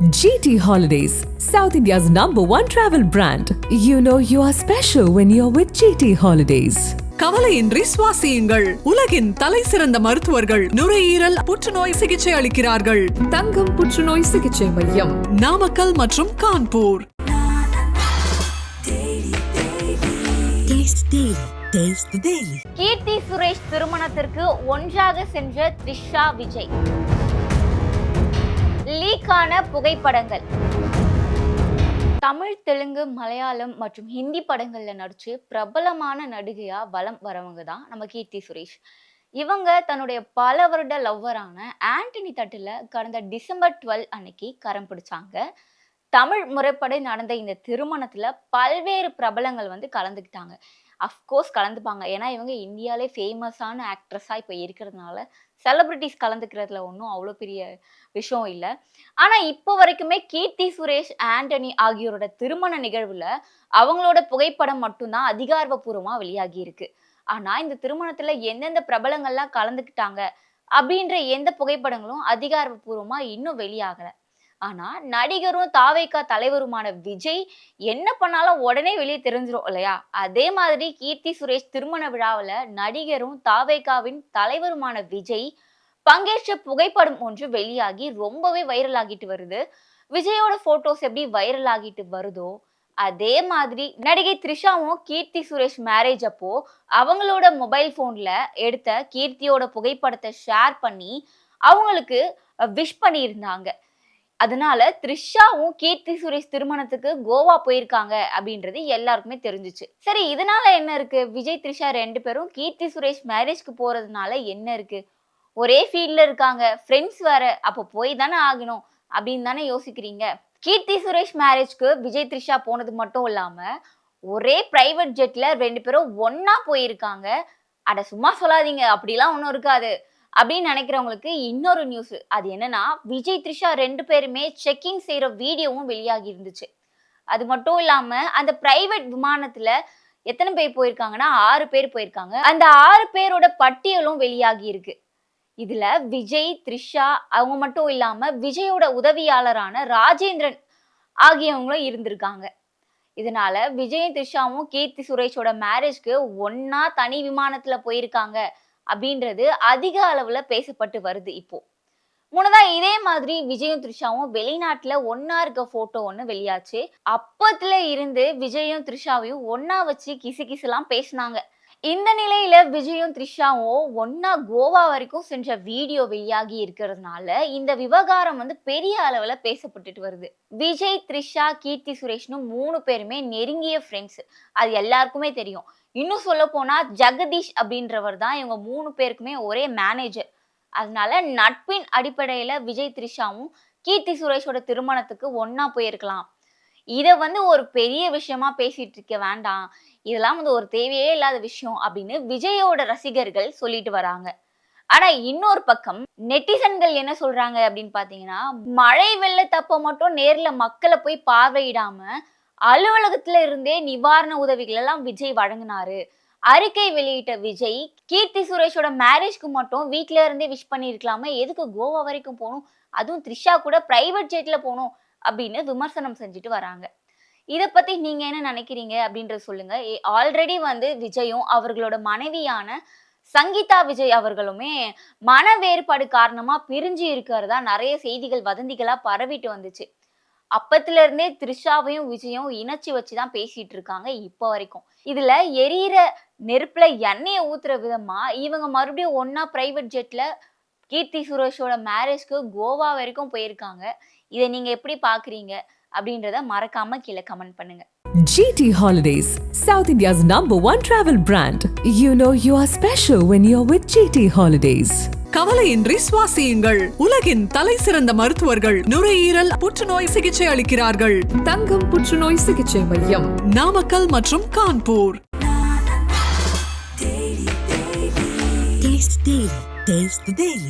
GT Holidays, South India's number one travel brand. You know you are special when you're with GT Holidays. கவலையின்றி சுவாசியுங்கள். உலகின் தலை சிறந்த மருத்துவர்கள் நுரையீரல் புற்றுநோய் சிகிச்சை அளிக்கிறார்கள். தங்கம் புற்றுநோய் சிகிச்சை மையம். நாமக்கல் மற்றும் கான்பூர். கீர்த்தி சுரேஷ் திருமணத்திற்கு ஒன்றாக சென்ற த்ரிஷா விஜய். லீக்கான புகைப்படங்கள். தமிழ் தெலுங்கு மலையாளம் மற்றும் ஹிந்தி படங்கள்ல நடிச்சு பிரபலமான நடிகையா வலம் வரவங்க தான் நம்ம கீர்த்தி சுரேஷ். இவங்க தன்னுடைய பல வருட லவ்வரான ஆண்டனி தட்டில் கடந்த டிசம்பர் டுவெல் அன்னைக்கு கரம் பிடிச்சாங்க. தமிழ் முறைப்படி நடந்த இந்த திருமணத்துல பல்வேறு பிரபலங்கள் வந்து கலந்துக்கிட்டாங்க. அஃப்கோர்ஸ் கலந்துப்பாங்க. ஏன்னா இவங்க இந்தியாவிலே ஃபேமஸான ஆக்ட்ரஸாக இப்போ இருக்கிறதுனால செலிப்ரிட்டிஸ் கலந்துக்கிறதுல ஒன்றும் அவ்வளோ பெரிய விஷயம் இல்லை. ஆனால் இப்போ வரைக்குமே கீர்த்தி சுரேஷ் ஆண்டனி ஆகியோரோட திருமண நிகழ்வில் அவங்களோட புகைப்படம் மட்டும்தான் அதிகாரப்பூர்வமாக வெளியாகி இருக்கு. ஆனால் இந்த திருமணத்தில் எந்தெந்த பிரபலங்கள்லாம் கலந்துக்கிட்டாங்க அப்படின்ற எந்த புகைப்படங்களும் அதிகாரப்பூர்வமாக இன்னும் வெளியாகலை. ஆனா நடிகரும் தாவைக்கா தலைவருமான விஜய் என்ன பண்ணாலும் உடனே வெளியே தெரிஞ்சிடும் இல்லையா? அதே மாதிரி கீர்த்தி சுரேஷ் திருமண விழாவில் நடிகரும் தாவைக்காவின் தலைவருமான விஜய் பங்கேற்ற புகைப்படம் ஒன்று வெளியாகி ரொம்பவே வைரல் ஆகிட்டு வருது. விஜயோட போட்டோஸ் எப்படி வைரல் ஆகிட்டு வருதோ அதே மாதிரி நடிகை த்ரிஷாவும் கீர்த்தி சுரேஷ் மேரேஜ் அப்போ அவங்களோட மொபைல் ஃபோனில் எடுத்த கீர்த்தியோட புகைப்படத்தை ஷேர் பண்ணி அவங்களுக்கு விஷ் பண்ணியிருந்தாங்க. அதனால த்ரிஷாவும் கீர்த்தி சுரேஷ் திருமணத்துக்கு கோவா போயிருக்காங்க அப்படின்றது எல்லாருக்குமே தெரிஞ்சிச்சு. சரி இதனால என்ன இருக்கு? விஜய் த்ரிஷா ரெண்டு பேரும் கீர்த்தி சுரேஷ் மேரேஜ்க்கு போறதுனால என்ன இருக்கு? ஒரே ஃபீல்ட்ல இருக்காங்க. ஃப்ரெண்ட்ஸ் வேற. அப்போ போய் தானே ஆகணும் அப்படின்னு தானே யோசிக்கிறீங்க. கீர்த்தி சுரேஷ் மேரேஜ்க்கு விஜய் த்ரிஷா போனது மட்டும் இல்லாம ஒரே பிரைவேட் ஜெட்ல ரெண்டு பேரும் ஒன்னா போயிருக்காங்க. அட சும்மா சொல்லாதீங்க. அப்படிலாம் ஒன்றும் இருக்காது. அப்படின்னு நினைக்கிறவங்களுக்கு இன்னொரு நியூஸ் அது என்னன்னா விஜய் த்ரிஷா ரெண்டு பேருமே செக்கிங் செய்கிற வீடியோவும் வெளியாகி இருந்துச்சு. அது மட்டும் இல்லாமல் அந்த பிரைவேட் விமானத்தில் எத்தனை பேர் போயிருக்காங்கன்னா ஆறு பேர் போயிருக்காங்க. அந்த ஆறு பேரோட பட்டியலும் வெளியாகி இருக்கு. இதுல விஜய் த்ரிஷா அவங்க மட்டும் இல்லாம விஜயோட உதவியாளரான ராஜேந்திரன் ஆகியவங்களும் இருந்திருக்காங்க. இதனால விஜயும் த்ரிஷாவும் கீர்த்தி சுரேஷோட மேரேஜ்க்கு ஒன்னா தனி விமானத்துல போயிருக்காங்க. அப்படின்றது அதிக அளவுல பேசப்பட்டு வருது இப்போ. முன்னதா இதே மாதிரி விஜயும் த்ரிஷாவும் வெளிநாட்டுல ஒன்னா இருக்க போட்டோ ஒண்ணு வெளியாச்சு. அப்பத்துல இருந்து விஜயும் த்ரிஷாவையும் ஒன்னா வச்சு கிசு கிசுலாம் பேசினாங்க. இந்த நிலையில விஜயும் த்ரிஷாவும் ஒன்னா கோவா வரைக்கும் சென்ற வீடியோ வெளியாகி இருக்கிறதுனால இந்த விவகாரம் வந்து பெரிய அளவுல பேசப்பட்டுட்டு வருது. விஜய் த்ரிஷா கீர்த்தி சுரேஷ்னு மூணு பேருமே நெருங்கிய ஃப்ரெண்ட்ஸ் அது எல்லாருக்குமே தெரியும். இன்னும் சொல்ல போனா ஜெகதீஷ் அப்படின்றவர் தான் இவங்க மூணு பேருக்குமே ஒரே மேனேஜர் அதனால நட்பின் அடிப்படையில விஜய் த்ரிஷாவும் கீர்த்தி சுரேஷோட திருமணத்துக்கு ஒன்னா போயிருக்கலாம். இதை வந்து ஒரு பெரிய விஷயமா பேசிட்டு இருக்க வேண்டாம். இதெல்லாம் வந்து ஒரு தேவையே இல்லாத விஷயம் அப்படின்னு விஜயோட ரசிகர்கள் சொல்லிட்டு வராங்க. ஆனா இன்னொரு பக்கம் நெட்டிசன்கள் என்ன சொல்றாங்க அப்படின்னு பாத்தீங்கன்னா மழை வெள்ளத்தப்ப மட்டும் நேர்ல மக்களை போய் பார்வையிடாம அலுவலகத்துல இருந்தே நிவாரண உதவிகள் எல்லாம் விஜய் வழங்கினாரு. அறிக்கை வெளியிட்ட விஜய் கீர்த்தி சுரேஷோட மேரேஜ்க்கு மட்டும் வீட்ல இருந்தே விஷ் பண்ணிருக்கலாமே எதுக்கு கோவா வரைக்கும் போகணும்? அதுவும் த்ரிஷா கூட பிரைவேட் ஜெட்ல போகணும். அப்படின்னு விமர்சனம் செஞ்சுட்டு வராங்க. இதை பத்தி நீங்க என்ன நினைக்கிறீங்க அப்படின்றத சொல்லுங்க. ஆல்ரெடி வந்து விஜயும் அவர்களோட மனைவியான சங்கீதா விஜய் அவர்களுமே மன வேறுபாடு காரணமா பிரிஞ்சு இருக்கிறதா நிறைய செய்திகள் வதந்திகளா பரவிட்டு வந்துச்சு. அப்பத்துல இருந்தே த்ரிஷாவையும் விஜயும் இணைச்சி வச்சுதான் பேசிட்டு இருக்காங்க இப்போ வரைக்கும். இதுல எரியிற நெருப்புல எண்ணெயை ஊத்துற விதமா இவங்க மறுபடியும் ஒன்னா பிரைவேட் ஜெட்ல கீர்த்தி சுரேஷோட மேரேஜ்க்கு கோவா வரைக்கும் போயிருக்காங்க. இதை நீங்க எப்படி பாக்குறீங்க அப்படின்றத மறக்காம கீழே கமெண்ட் பண்ணுங்க GT Holidays, South India's number one travel brand. You know you are special when you're with GT Holidays. கவலையின்றி சுவாசியுங்கள் உலகின் தலை சிறந்த மருத்துவர்கள் நுரையீரல் புற்றுநோய் சிகிச்சை அளிக்கிறார்கள் தங்கம் புற்றுநோய் சிகிச்சை மையம் நாமக்கல் மற்றும் Kanpur Taste Daily. Taste the Daily.